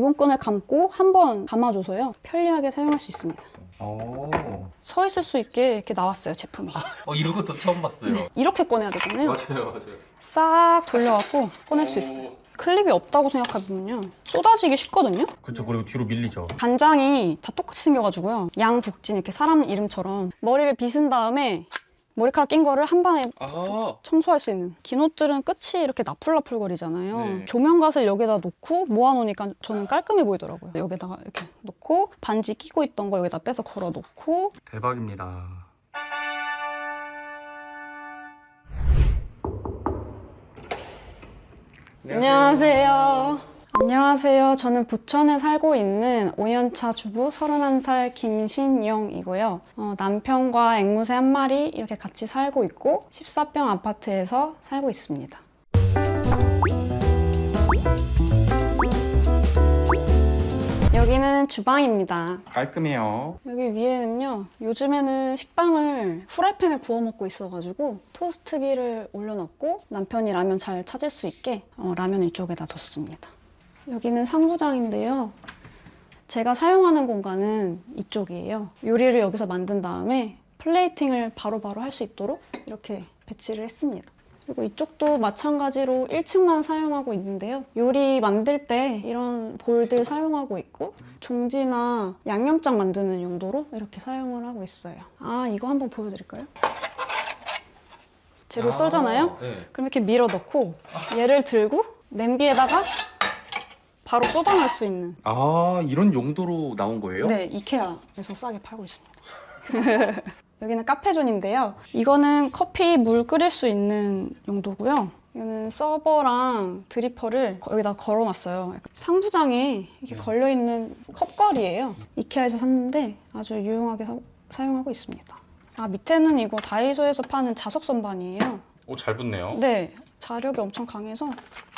리본끈을 감고 한 번 감아줘서요. 편리하게 사용할 수 있습니다. 오. 서 있을 수 있게 이렇게 나왔어요, 제품이. 어 이런 것도 처음 봤어요. 이렇게 꺼내야 되거든요. 맞아요, 맞아요. 싹 돌려갖고 꺼낼 수 있어요. 클립이 없다고 생각해보면요. 쏟아지기 쉽거든요. 그렇죠. 그리고 뒤로 밀리죠. 간장이 다 똑같이 생겨가지고요. 양북진 이렇게 사람 이름처럼 머리를 빗은 다음에 머리카락 낀 거를 한 방에 아. 청소할 수 있는 긴 옷들은 끝이 이렇게 나풀나풀거리잖아요. 네. 조명갓을 여기다 놓고 모아놓으니까 저는 깔끔해 보이더라고요. 여기다가 이렇게 놓고 반지 끼고 있던 거 여기다 빼서 걸어 놓고 대박입니다. 안녕하세요. 안녕하세요. 저는 부천에 살고 있는 5년차 주부 31살 김신영이고요. 어, 남편과 앵무새 한 마리 이렇게 같이 살고 있고 14평 아파트에서 살고 있습니다. 여기는 주방입니다. 깔끔해요. 여기 위에는요, 요즘에는 식빵을 후라이팬에 구워 먹고 있어가지고 토스트기를 올려놓고 남편이 라면 잘 찾을 수 있게 어, 라면 이쪽에다 뒀습니다. 여기는 상부장인데요. 제가 사용하는 공간은 이쪽이에요. 요리를 여기서 만든 다음에 플레이팅을 바로바로 할 수 있도록 이렇게 배치를 했습니다. 그리고 이쪽도 마찬가지로 1층만 사용하고 있는데요. 요리 만들 때 이런 볼들 사용하고 있고 종지나 양념장 만드는 용도로 이렇게 사용을 하고 있어요. 아 이거 한번 보여드릴까요? 재료 썰잖아요. 네. 그럼 이렇게 밀어 넣고 얘를 들고 냄비에다가 바로 쏟아낼 수 있는 아 이런 용도로 나온 거예요? 네, 이케아에서 싸게 팔고 있습니다. 여기는 카페존인데요. 이거는 커피 물 끓일 수 있는 용도고요. 이거는 서버랑 드리퍼를 거- 여기다 걸어놨어요. 약간 상부장에 이렇게 걸려있는 컵걸이에요. 이케아에서 샀는데 아주 유용하게 사, 사용하고 있습니다. 아, 밑에는 이거 다이소에서 파는 자석 선반이에요. 오 잘 붙네요. 네, 자력이 엄청 강해서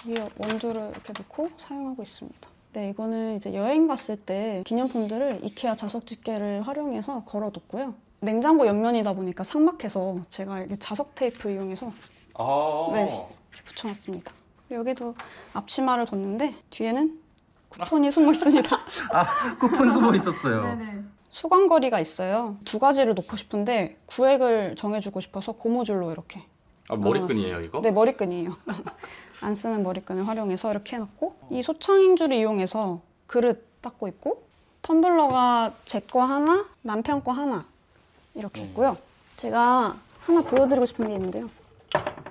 위에 원두를 이렇게 놓고 사용하고 있습니다. 네, 이거는 이제 여행 갔을 때 기념품들을 이케아 자석 집게를 활용해서 걸어뒀고요. 냉장고 옆면이다 보니까 삭막해서 제가 이게 자석 테이프 이용해서 아. 네. 이렇게 붙여놨습니다. 여기도 앞치마를 뒀는데 뒤에는 쿠폰이 숨어 있습니다. 쿠폰 숨어 있었어요. 수광거리가 있어요. 두 가지를 놓고 싶은데 구획을 정해주고 싶어서 고무줄로 이렇게 아 머리끈이에요 이거? 네, 머리끈이에요. 안 쓰는 머리끈을 활용해서 이렇게 해놓고 이 소창행주를 이용해서 그릇 닦고 있고 텀블러가 제 거 하나, 남편 거 하나 이렇게 있고요. 제가 하나 보여드리고 싶은 게 있는데요.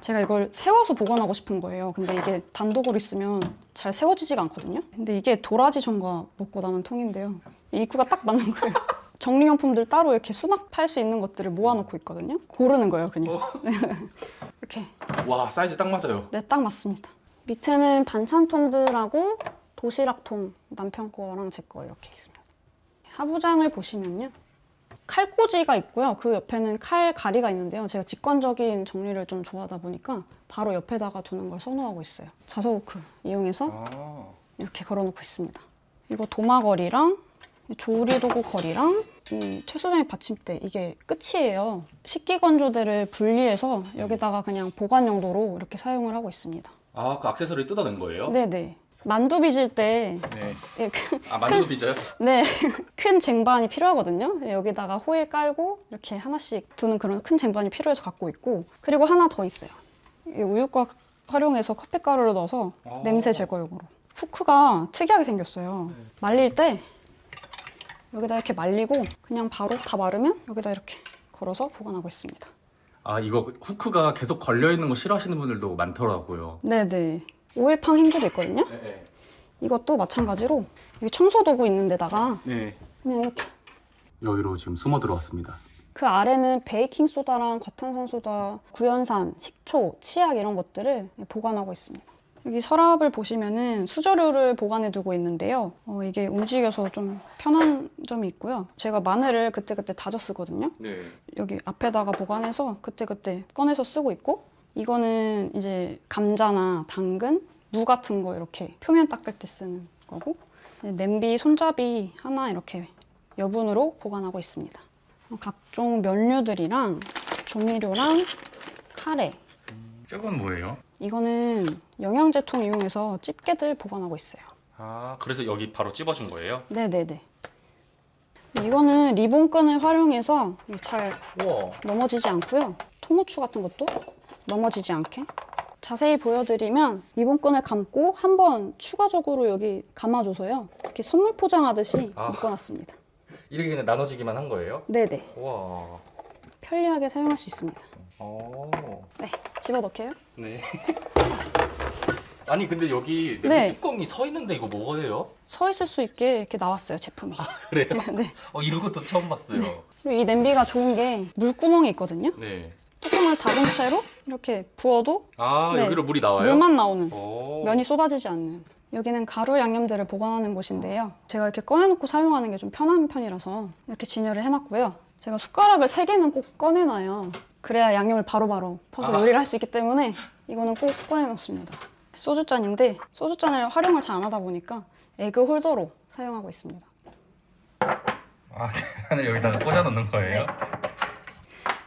제가 이걸 세워서 보관하고 싶은 거예요. 근데 이게 단독으로 있으면 잘 세워지지가 않거든요. 근데 이게 도라지 전과 먹고 남은 통인데요. 이 입구가 딱 맞는 거예요. 정리용품들 따로 이렇게 수납할 수 있는 것들을 모아놓고 있거든요. 고르는 거예요, 그냥. 이렇게 와 사이즈 딱 맞아요. 네, 딱 맞습니다. 밑에는 반찬통들하고 도시락통 남편 거랑 제 거 이렇게 있습니다. 하부장을 보시면요. 칼꽂이가 있고요. 그 옆에는 칼 가리가 있는데요. 제가 직관적인 정리를 좀 좋아하다 보니까 바로 옆에다가 두는 걸 선호하고 있어요. 자석 후크 이용해서 아. 이렇게 걸어놓고 있습니다. 이거 도마거리랑 이 조리도구 거리랑 이 철수장의 받침대 이게 끝이에요. 식기건조대를 분리해서 여기다가 그냥 보관 용도로 이렇게 사용을 하고 있습니다. 아 그 액세서리 뜯어낸 거예요? 네네. 만두 빚을 때 네. 예, 큰- 아 만두도 빚어요? 네, 큰 쟁반이 필요하거든요. 여기다가 호일 깔고 이렇게 하나씩 두는 그런 큰 쟁반이 필요해서 갖고 있고 그리고 하나 더 있어요. 이 우유곽 활용해서 커피 가루를 넣어서 아. 냄새 제거용으로. 후크가 특이하게 생겼어요. 말릴 때 여기다 이렇게 말리고 그냥 바로 다 마르면 여기다 이렇게 걸어서 보관하고 있습니다. 아 이거 후크가 계속 걸려 있는 거 싫어하시는 분들도 많더라고요. 네네. 오일팡 행주도 있거든요. 네. 이것도 마찬가지로 여기 청소 도구 있는 데다가 네. 그냥 이렇게 여기로 지금 숨어 들어왔습니다. 그 아래는 베이킹 소다랑 과탄산 소다, 구연산, 식초, 치약 이런 것들을 보관하고 있습니다. 여기 서랍을 보시면은 수저류를 보관해 두고 있는데요. 어, 이게 움직여서 좀 편한 점이 있고요. 제가 마늘을 그때그때 다져 쓰거든요. 네. 여기 앞에다가 보관해서 그때그때 꺼내서 쓰고 있고 이거는 이제 감자나 당근, 무 같은 거 이렇게 표면 닦을 때 쓰는 거고 냄비 손잡이 하나 이렇게 여분으로 보관하고 있습니다. 각종 면류들이랑 조미료랑 카레 저건 뭐예요? 이거는 영양제통 이용해서 집게들 보관하고 있어요. 아 그래서 여기 바로 찝어준 거예요? 네네네. 이거는 리본끈을 활용해서 잘 우와. 넘어지지 않고요. 통후추 같은 것도 넘어지지 않게. 자세히 보여드리면 리본끈을 감고 한 번 추가적으로 여기 감아줘서요. 이렇게 선물 포장하듯이 아. 묶어놨습니다. 이렇게 그냥 나눠지기만 한 거예요? 네네. 우와. 편리하게 사용할 수 있습니다. 오. 네, 집어넣게요. 네. 아니 근데 여기 네. 뚜껑이 서 있는데 이거 뭐가 돼요? 서 있을 수 있게 이렇게 나왔어요, 제품이. 그래요? 네. 어 이런 것도 처음 봤어요. 그리고 이 냄비가 좋은 게 물구멍이 있거든요. 네. 뚜껑을 닫은 채로 이렇게 부어도 아 네. 여기로 물이 나와요? 물만 나오는 오. 면이 쏟아지지 않는 여기는 가루 양념들을 보관하는 곳인데요 제가 이렇게 꺼내놓고 사용하는 게 좀 편한 편이라서 이렇게 진열을 해놨고요 제가 숟가락을 세 개는 꼭 꺼내놔요 그래야 양념을 바로바로 퍼서 아. 요리를 할 수 있기 때문에 이거는 꼭 꺼내놓습니다 소주잔인데 소주잔을 활용을 잘 안 하다 보니까 에그 홀더로 사용하고 있습니다 아 계란을 여기다가 꽂아 놓는 거예요?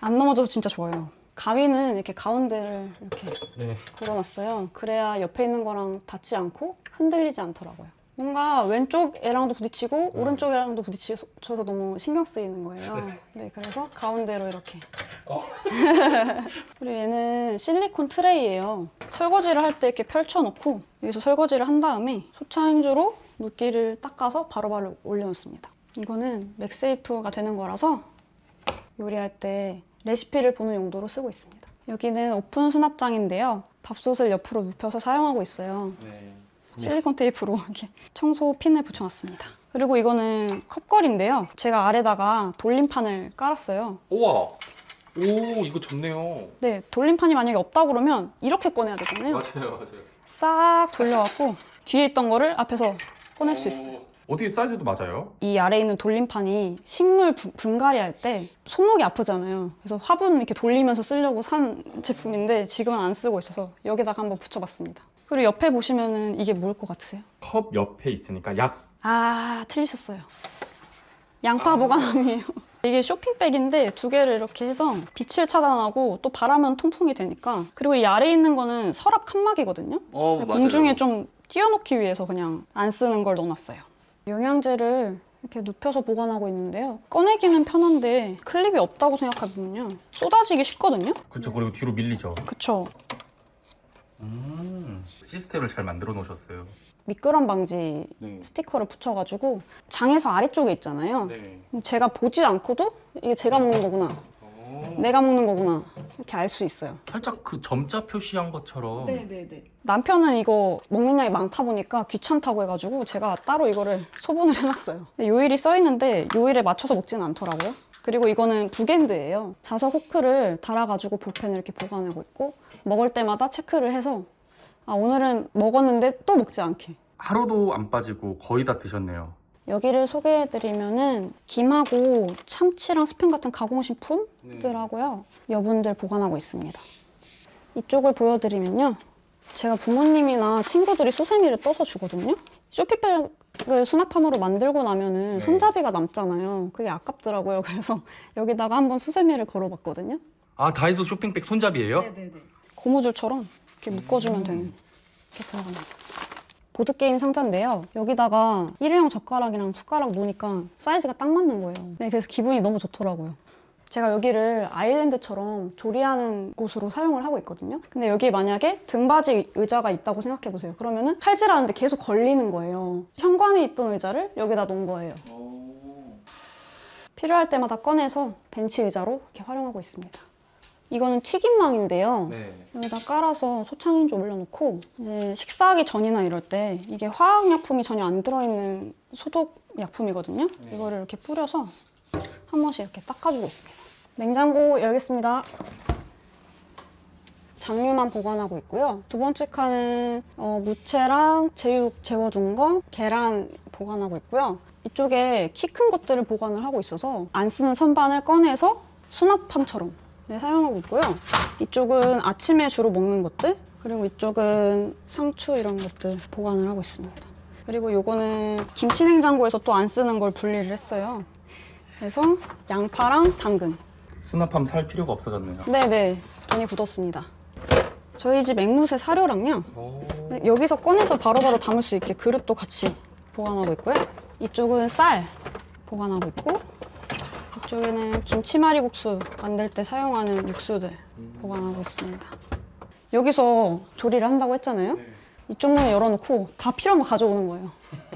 안 넘어져서 진짜 좋아요 가위는 이렇게 가운데를 이렇게 네. 걸어놨어요. 그래야 옆에 있는 거랑 닿지 않고 흔들리지 않더라고요. 뭔가 왼쪽 애랑도 부딪히고 오른쪽 애랑도 부딪혀서 너무 신경 쓰이는 거예요. 네, 그래서 가운데로 이렇게. 어. 그리고 얘는 실리콘 트레이예요. 설거지를 할 때 이렇게 펼쳐놓고 여기서 설거지를 한 다음에 소차행주로 물기를 닦아서 바로바로 올려놓습니다. 이거는 맥세이프가 되는 거라서 요리할 때 레시피를 보는 용도로 쓰고 있습니다. 여기는 오픈 수납장인데요. 밥솥을 옆으로 눕혀서 사용하고 있어요. 네. 실리콘 테이프로 이렇게 청소 핀을 붙여놨습니다. 그리고 이거는 컵걸인데요. 제가 아래다가 돌림판을 깔았어요. 우와. 오 이거 좋네요. 네, 돌림판이 만약에 없다 그러면 이렇게 꺼내야 되잖아요. 맞아요, 맞아요. 싹 돌려갖고 뒤에 있던 거를 앞에서 꺼낼 수 있어요. 어떻게 사이즈도 맞아요? 이 아래에 있는 돌림판이 식물 분- 분갈이 할 때 손목이 아프잖아요. 그래서 화분 이렇게 돌리면서 쓰려고 산 제품인데 지금은 안 쓰고 있어서 여기다가 한번 붙여봤습니다. 그리고 옆에 보시면은 이게 뭘 것 같으세요? 컵 옆에 있으니까 약. 아 틀리셨어요. 양파 보관함이에요. 이게 쇼핑백인데 두 개를 이렇게 해서 빛을 차단하고 또 바라면 통풍이 되니까 그리고 이 아래에 있는 거는 서랍 칸막이거든요. 어 공중에 좀 띄워놓기 위해서 그냥 안 쓰는 걸 넣어놨어요. 영양제를 이렇게 눕혀서 보관하고 있는데요. 꺼내기는 편한데 클립이 없다고 생각해보면요. 쏟아지기 쉽거든요. 그렇죠. 그리고 뒤로 밀리죠. 그쵸. 음. 시스템을 잘 만들어 놓으셨어요. 미끄럼 방지 네. 스티커를 붙여가지고 장에서 아래쪽에 있잖아요. 네. 제가 보지 않고도 이게 제가 먹는 거구나. 내가 먹는 거구나. 이렇게 알 수 있어요. 살짝 그 점자 표시한 것처럼. 네네네. 남편은 이거 먹는 양이 많다 보니까 귀찮다고 해가지고 제가 따로 이거를 소분을 해놨어요. 근데 요일이 써 있는데 요일에 맞춰서 먹지는 않더라고요. 그리고 이거는 북엔드예요. 자석 호크를 달아가지고 볼펜을 이렇게 보관하고 있고 먹을 때마다 체크를 해서 아 오늘은 먹었는데 또 먹지 않게. 하루도 안 빠지고 거의 다 드셨네요. 여기를 소개해드리면은 김하고 참치랑 스팸 같은 가공식품들하고요 여분들 보관하고 있습니다. 이쪽을 보여드리면요 제가 부모님이나 친구들이 수세미를 떠서 주거든요. 쇼핑백 을 수납함으로 만들고 나면은 네. 손잡이가 남잖아요. 그게 아깝더라고요. 그래서 여기다가 한번 수세미를 걸어봤거든요. 아 다이소 쇼핑백 손잡이에요? 고무줄처럼 이렇게 묶어주면 되는 이렇게 들어갑니다. 보드 게임 상자인데요. 여기다가 일회용 젓가락이랑 숟가락 놓으니까 사이즈가 딱 맞는 거예요. 네, 그래서 기분이 너무 좋더라고요. 제가 여기를 아일랜드처럼 조리하는 곳으로 사용을 하고 있거든요. 근데 여기 만약에 등받이 의자가 있다고 생각해 보세요. 그러면은 칼질하는데 계속 걸리는 거예요. 현관에 있던 의자를 여기다 놓은 거예요. 필요할 때마다 꺼내서 벤치 의자로 이렇게 활용하고 있습니다. 이거는 튀김망인데요. 네. 여기다 깔아서 소창인주 올려놓고 이제 식사하기 전이나 이럴 때 이게 화학약품이 전혀 안 들어있는 소독 약품이거든요. 네. 이거를 이렇게 뿌려서 한 번씩 이렇게 닦아주고 있습니다. 냉장고 열겠습니다. 장류만 보관하고 있고요. 두 번째 칸은 어, 무채랑 제육 재워둔 거, 계란 보관하고 있고요. 이쪽에 키 큰 것들을 보관을 하고 있어서 안 쓰는 선반을 꺼내서 수납함처럼 네, 사용하고 있고요. 이쪽은 아침에 주로 먹는 것들, 그리고 이쪽은 상추 이런 것들 보관을 하고 있습니다. 그리고 요거는 김치 냉장고에서 또 안 쓰는 걸 분리를 했어요. 그래서 양파랑 당근. 수납함 살 필요가 없어졌네요. 네네, 돈이 굳었습니다. 저희 집 앵무새 사료랑요. 네, 여기서 꺼내서 바로바로 담을 수 있게 그릇도 같이 보관하고 있고요. 이쪽은 쌀 보관하고 있고 이쪽에는 김치말이국수 만들 때 사용하는 육수들 보관하고 있습니다. 여기서 조리를 한다고 했잖아요. 이쪽 문을 열어놓고 다 필요한 거 가져오는 거예요.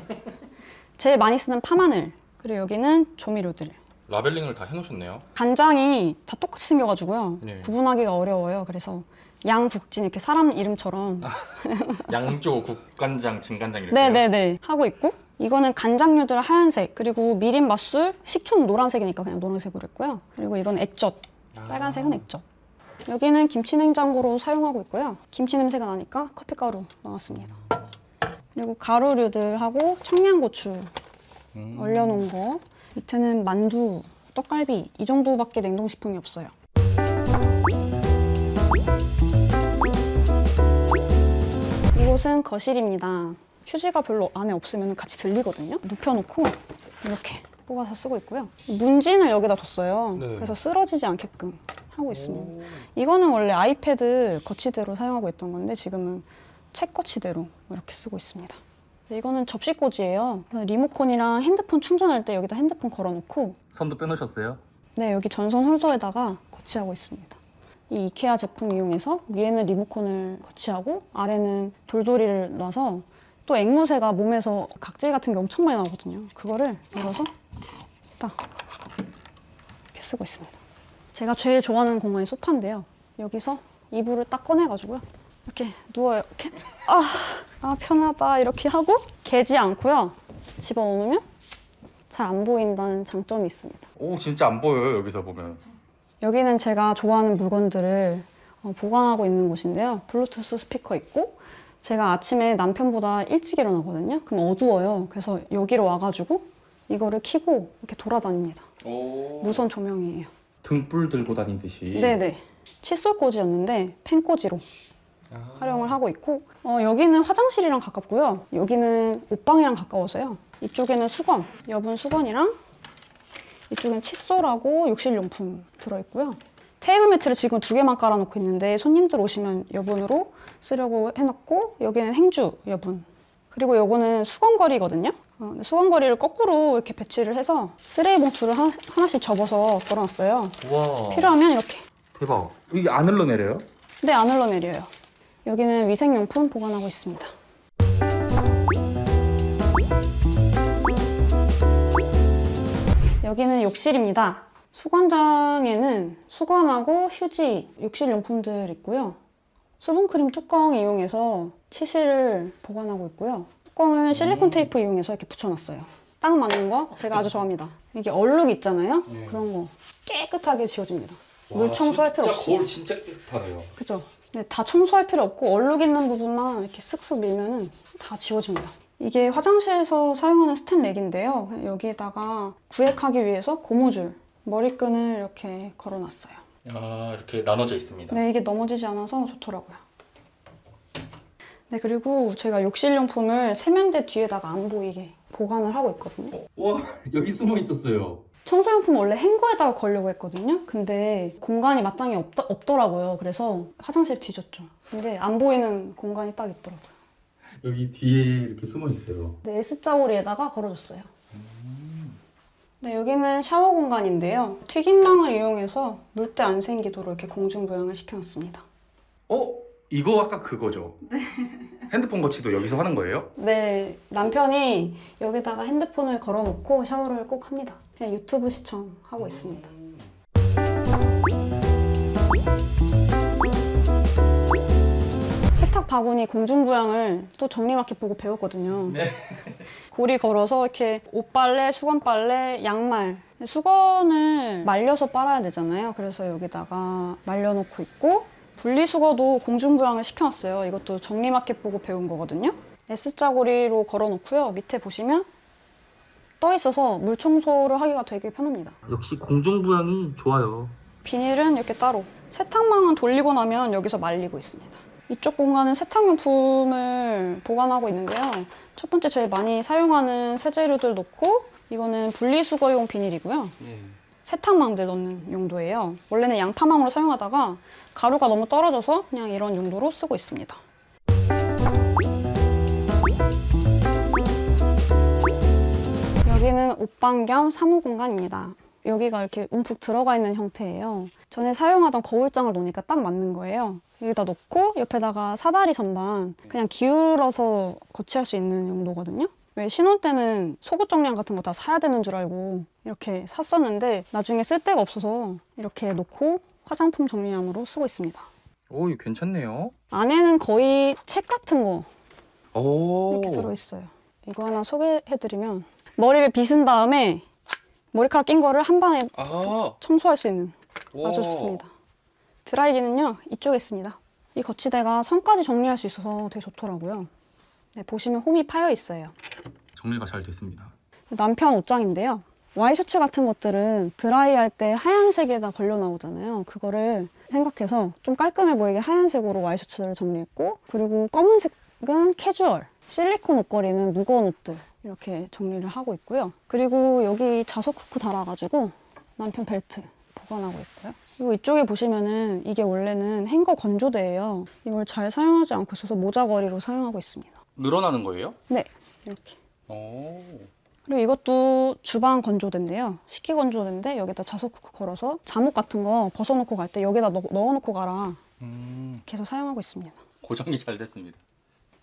제일 많이 쓰는 파마늘 그리고 여기는 조미료들 라벨링을 다 해놓으셨네요. 간장이 다 똑같이 생겨가지고요. 네. 구분하기가 어려워요. 그래서 양국진 이렇게 사람 이름처럼 양조, 국간장, 진간장 이렇게. 네네네 하고 있고 이거는 간장류들 하얀색 그리고 미림 맛술 식초는 노란색이니까 그냥 노란색으로 했고요. 그리고 이건 액젓 빨간색은 액젓. 여기는 김치 냉장고로 사용하고 있고요. 김치 냄새가 나니까 커피 가루 넣었습니다. 그리고 가루류들하고 청양고추 음. 얼려놓은 거 밑에는 만두, 떡갈비 이 정도밖에 냉동식품이 없어요. 이곳은 거실입니다. 휴지가 별로 안에 없으면 같이 들리거든요. 눕혀놓고 이렇게 뽑아서 쓰고 있고요. 문진을 여기다 뒀어요. 네. 그래서 쓰러지지 않게끔 하고 있습니다. 이거는 원래 아이패드 거치대로 사용하고 있던 건데 지금은 책 거치대로 이렇게 쓰고 있습니다. 네, 이거는 접시꽂이에요. 그래서 리모컨이랑 핸드폰 충전할 때 여기다 핸드폰 걸어놓고 선도 빼놓으셨어요? 네, 여기 전선 홀더에다가 거치하고 있습니다. 이 이케아 제품 이용해서 위에는 리모컨을 거치하고 아래는 돌돌이를 놔서 또 앵무새가 몸에서 각질 같은 게 엄청 많이 나거든요. 그거를 열어서 딱 이렇게 쓰고 있습니다. 제가 제일 좋아하는 공간이 소파인데요. 여기서 이불을 딱 꺼내가지고요. 이렇게 누워요. 이렇게 아, 아 편하다 이렇게 하고 개지 않고요. 집어넣으면 잘 안 보인다는 장점이 있습니다. 오, 진짜 안 보여요, 여기서 보면. 여기는 제가 좋아하는 물건들을 어, 보관하고 있는 곳인데요. 블루투스 스피커 있고 제가 아침에 남편보다 일찍 일어나거든요. 그럼 어두워요. 그래서 여기로 와가지고 이거를 켜고 이렇게 돌아다닙니다. 오. 무선 조명이에요. 등불 들고 다니듯이. 네네. 칫솔 꽂이였는데 펜 꽂이로 아. 활용을 하고 있고 어, 여기는 화장실이랑 가깝고요. 여기는 옷방이랑 가까워서요. 이쪽에는 수건, 여분 수건이랑 이쪽엔 칫솔하고 욕실용품 들어있고요. 테이블 매트를 지금 두 개만 깔아놓고 있는데 손님들 오시면 여분으로 쓰려고 해놓고 여기는 행주 여분 그리고 요거는 수건거리거든요. 어, 근데 수건거리를 거꾸로 이렇게 배치를 해서 쓰레기 봉투를 하나, 하나씩 접어서 걸어놨어요. 와. 필요하면 이렇게 대박. 이게 안 흘러내려요? 네, 안 흘러내려요. 여기는 위생용품 보관하고 있습니다. 여기는 욕실입니다. 수건장에는 수건하고 휴지, 욕실 용품들 있고요. 수분크림 뚜껑 이용해서 치실을 보관하고 있고요. 뚜껑을 실리콘 테이프 이용해서 이렇게 붙여놨어요. 딱 맞는 거 제가 아주 좋아합니다. 이게 얼룩 있잖아요. 네. 그런 거 깨끗하게 지워집니다. 물 청소할 필요 없이. 거울 진짜 깨끗하네요. 그죠? 네, 다 청소할 필요 없고 얼룩 있는 부분만 이렇게 쓱쓱 밀면은 다 지워집니다. 이게 화장실에서 사용하는 스탠렉인데요. 여기에다가 구획하기 위해서 고무줄, 머리끈을 이렇게 걸어놨어요. 아, 이렇게 나눠져 있습니다. 네, 이게 넘어지지 않아서 좋더라고요. 네, 그리고 제가 욕실용품을 세면대 뒤에다가 안 보이게 보관을 하고 있거든요. 와, 여기 숨어 있었어요. 청소용품 원래 행거에다가 걸려고 했거든요. 근데 공간이 마땅히 없, 없더라고요. 그래서 화장실 뒤졌죠. 근데 안 보이는 공간이 딱 있더라고요. 여기 뒤에 이렇게 숨어 있어요. 네, S자고리에다가 걸어줬어요. 네, 여기는 샤워 공간인데요. 튀김망을 이용해서 물때 안 생기도록 이렇게 공중부양을 시켜놨습니다. 어? 이거 아까 그거죠? 네. 핸드폰 거치도 여기서 하는 거예요? 네, 남편이 여기다가 핸드폰을 걸어놓고 샤워를 꼭 합니다. 그냥 유튜브 시청하고 있습니다. 세탁 바구니 공중부양을 또 정리마켓 보고 배웠거든요. 네. 고리 걸어서 이렇게 옷빨래, 수건빨래, 양말. 수건을 말려서 빨아야 되잖아요. 그래서 여기다가 말려놓고 있고 분리수거도 공중부양을 시켜놨어요. 이것도 정리마켓 보고 배운 거거든요. S자 고리로 걸어놓고요. 밑에 보시면 떠 있어서 물 청소를 하기가 되게 편합니다. 역시 공중부양이 좋아요. 비닐은 이렇게 따로. 세탁망은 돌리고 나면 여기서 말리고 있습니다. 이쪽 공간은 세탁용품을 보관하고 있는데요. 첫 번째 제일 많이 사용하는 세제류들 놓고 이거는 분리수거용 비닐이고요. 예. 세탁망들 넣는 용도예요. 원래는 양파망으로 사용하다가 가루가 너무 떨어져서 그냥 이런 용도로 쓰고 있습니다. 여기는 옷방 겸 사무 공간입니다. 여기가 이렇게 움푹 들어가 있는 형태예요. 전에 사용하던 거울장을 놓으니까 딱 맞는 거예요. 여기다 놓고 옆에다가 사다리 전반 그냥 기울어서 거치할 수 있는 용도거든요. 왜 신혼 때는 속옷 정리함 같은 거 다 사야 되는 줄 알고 이렇게 샀었는데 나중에 쓸 데가 없어서 이렇게 놓고 화장품 정리함으로 쓰고 있습니다. 오, 이거 괜찮네요. 안에는 거의 책 같은 거 오. 이렇게 들어있어요. 이거 하나 소개해드리면 머리를 빗은 다음에 머리카락 낀 거를 한 방에 아. 청소할 수 있는 와. 아주 좋습니다. 드라이기는요 이쪽에 있습니다. 이 거치대가 선까지 정리할 수 있어서 되게 좋더라고요. 네, 보시면 홈이 파여 있어요. 정리가 잘 됐습니다. 남편 옷장인데요. 와이셔츠 같은 것들은 드라이할 때 하얀색에다 걸려 나오잖아요. 그거를 생각해서 좀 깔끔해 보이게 하얀색으로 와이셔츠를 정리했고 그리고 검은색은 캐주얼, 실리콘 옷걸이는 무거운 옷들 이렇게 정리를 하고 있고요. 그리고 여기 자석 후크 달아가지고 남편 벨트 보관하고 있고요. 그리고 이쪽에 보시면은 이게 원래는 행거 건조대예요. 이걸 잘 사용하지 않고 있어서 모자걸이로 사용하고 있습니다. 늘어나는 거예요? 네, 이렇게. 오. 그리고 이것도 주방 건조대인데요. 식기 건조대인데 여기다 자석 후크 걸어서 잠옷 같은 거 벗어놓고 갈 때 여기다 넣, 넣어놓고 가라 음. 이렇게 해서 사용하고 있습니다. 고정이 잘 됐습니다.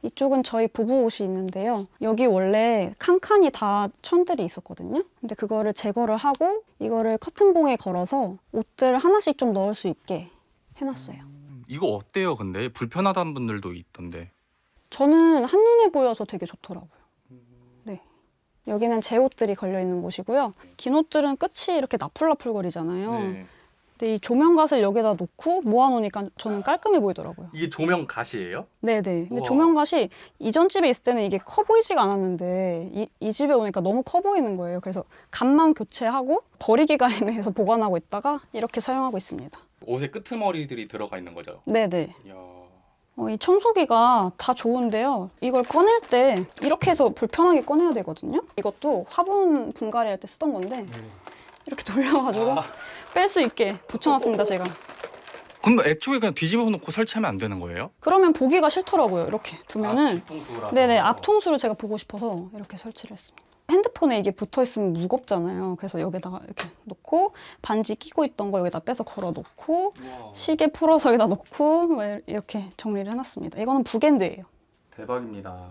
이쪽은 저희 부부 옷이 있는데요. 여기 원래 칸칸이 다 천들이 있었거든요. 근데 그거를 제거를 하고 이거를 커튼봉에 걸어서 옷들 하나씩 좀 넣을 수 있게 해놨어요. 이거 어때요, 근데? 불편하다는 분들도 있던데. 저는 한눈에 보여서 되게 좋더라고요. 네. 여기는 제 옷들이 걸려 있는 곳이고요. 긴 옷들은 끝이 이렇게 나풀나풀거리잖아요. 네. 근데 이 조명갓을 여기다 놓고 모아놓으니까 저는 깔끔해 보이더라고요. 이게 조명 가시예요? 네네. 근데 우와. 조명갓이 이전 집에 있을 때는 이게 커 보이지가 않았는데 이, 이 집에 오니까 너무 커 보이는 거예요. 그래서 갓만 교체하고 버리기가 애매해서 보관하고 있다가 이렇게 사용하고 있습니다. 옷에 끄트머리들이 들어가 있는 거죠. 네네. 이야. 어, 이 청소기가 다 좋은데요. 이걸 꺼낼 때 이렇게 해서 불편하게 꺼내야 되거든요. 이것도 화분 분갈이 할 때 쓰던 건데 이렇게 돌려가지고 아. 뺄 수 있게 붙여놨습니다, 제가. 그럼 애초에 그냥 뒤집어 놓고 설치하면 안 되는 거예요? 그러면 보기가 싫더라고요. 이렇게 두면은 뒤통수라서. 네네 앞통수를 제가 보고 싶어서 이렇게 설치를 했습니다. 핸드폰에 이게 붙어 있으면 무겁잖아요. 그래서 여기다가 이렇게 놓고 반지 끼고 있던 거 여기다 빼서 걸어 놓고 우와, 시계 풀어서 여기다 놓고 뭐 이렇게 정리를 해놨습니다. 이거는 부겐드예요. 대박입니다.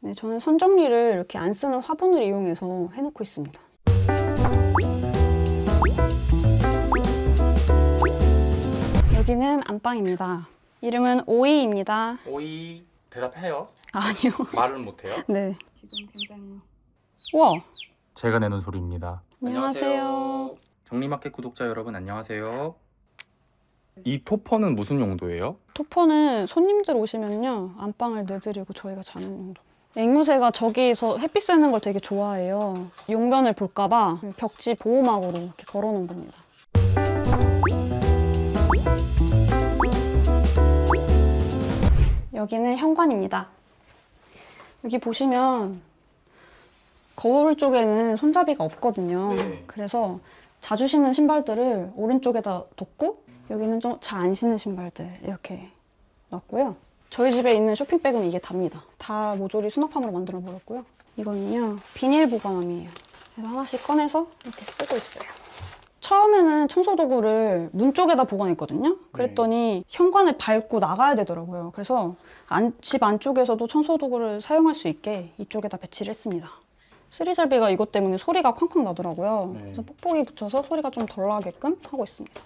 네, 저는 선 정리를 이렇게 안 쓰는 화분을 이용해서 해놓고 있습니다. 여기는 안방입니다. 이름은 오이입니다. 오이 대답해요? 아니요. 말은 못해요? 네. 지금 굉장히. 우와. 제가 내는 소리입니다. 안녕하세요. 정리마켓 구독자 여러분 안녕하세요. 이 토퍼는 무슨 용도예요? 토퍼는 손님들 오시면요 안방을 내드리고 저희가 자는 용도. 앵무새가 저기서 햇빛 쐬는 걸 되게 좋아해요. 용변을 볼까봐 벽지 보호막으로 이렇게 걸어놓은 겁니다. 여기는 현관입니다. 여기 보시면 거울 쪽에는 손잡이가 없거든요. 네. 그래서 자주 신는 신발들을 오른쪽에다 뒀고 여기는 좀 잘 안 신는 신발들 이렇게 놨고요. 저희 집에 있는 쇼핑백은 이게 답니다. 다 모조리 수납함으로 만들어 버렸고요. 이거는요 비닐 보관함이에요. 그래서 하나씩 꺼내서 이렇게 쓰고 있어요. 처음에는 청소 도구를 문 쪽에다 보관했거든요. 그랬더니 현관을 밟고 나가야 되더라고요. 그래서 안- 집 안쪽에서도 청소 도구를 사용할 수 있게 이쪽에다 배치를 했습니다. 쓰리잘비가 이것 때문에 소리가 쾅쾅 나더라고요. 네. 그래서 뽁뽁이 붙여서 소리가 좀 덜 나게끔 하고 있습니다.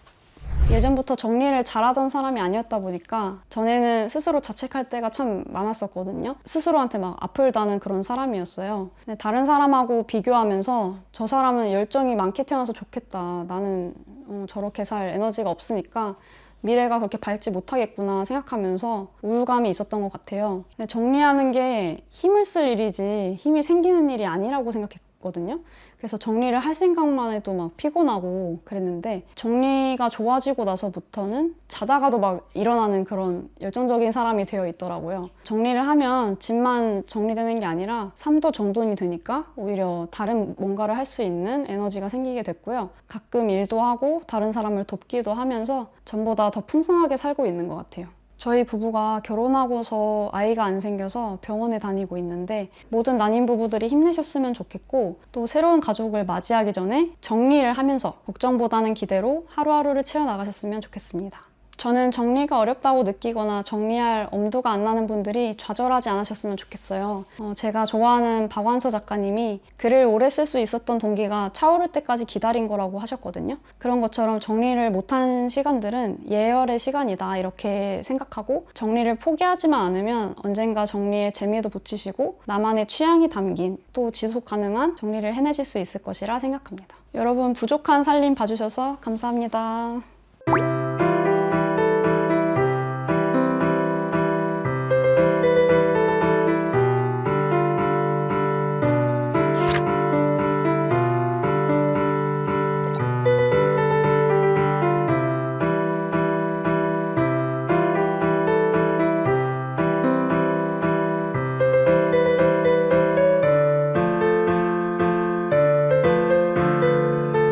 예전부터 정리를 잘하던 사람이 아니었다 보니까 전에는 스스로 자책할 때가 참 많았었거든요. 스스로한테 막 아플다는 그런 사람이었어요. 근데 다른 사람하고 비교하면서 저 사람은 열정이 많게 태어나서 좋겠다. 나는 어, 저렇게 살 에너지가 없으니까 미래가 그렇게 밝지 못하겠구나 생각하면서 우울감이 있었던 것 같아요. 근데 정리하는 게 힘을 쓸 일이지 힘이 생기는 일이 아니라고 생각했거든요. 그래서 정리를 할 생각만 해도 막 피곤하고 그랬는데 정리가 좋아지고 나서부터는 자다가도 막 일어나는 그런 열정적인 사람이 되어 있더라고요. 정리를 하면 집만 정리되는 게 아니라 삶도 정돈이 되니까 오히려 다른 뭔가를 할 수 있는 에너지가 생기게 됐고요. 가끔 일도 하고 다른 사람을 돕기도 하면서 전보다 더 풍성하게 살고 있는 것 같아요. 저희 부부가 결혼하고서 아이가 안 생겨서 병원에 다니고 있는데 모든 난임 부부들이 힘내셨으면 좋겠고 또 새로운 가족을 맞이하기 전에 정리를 하면서 걱정보다는 기대로 하루하루를 채워나가셨으면 좋겠습니다. 저는 정리가 어렵다고 느끼거나 정리할 엄두가 안 나는 분들이 좌절하지 않으셨으면 좋겠어요. 어, 제가 좋아하는 박완서 작가님이 글을 오래 쓸 수 있었던 동기가 차오를 때까지 기다린 거라고 하셨거든요. 그런 것처럼 정리를 못한 시간들은 예열의 시간이다 이렇게 생각하고 정리를 포기하지만 않으면 언젠가 정리에 재미도 붙이시고 나만의 취향이 담긴 또 지속 가능한 정리를 해내실 수 있을 것이라 생각합니다. 여러분 부족한 살림 봐주셔서 감사합니다.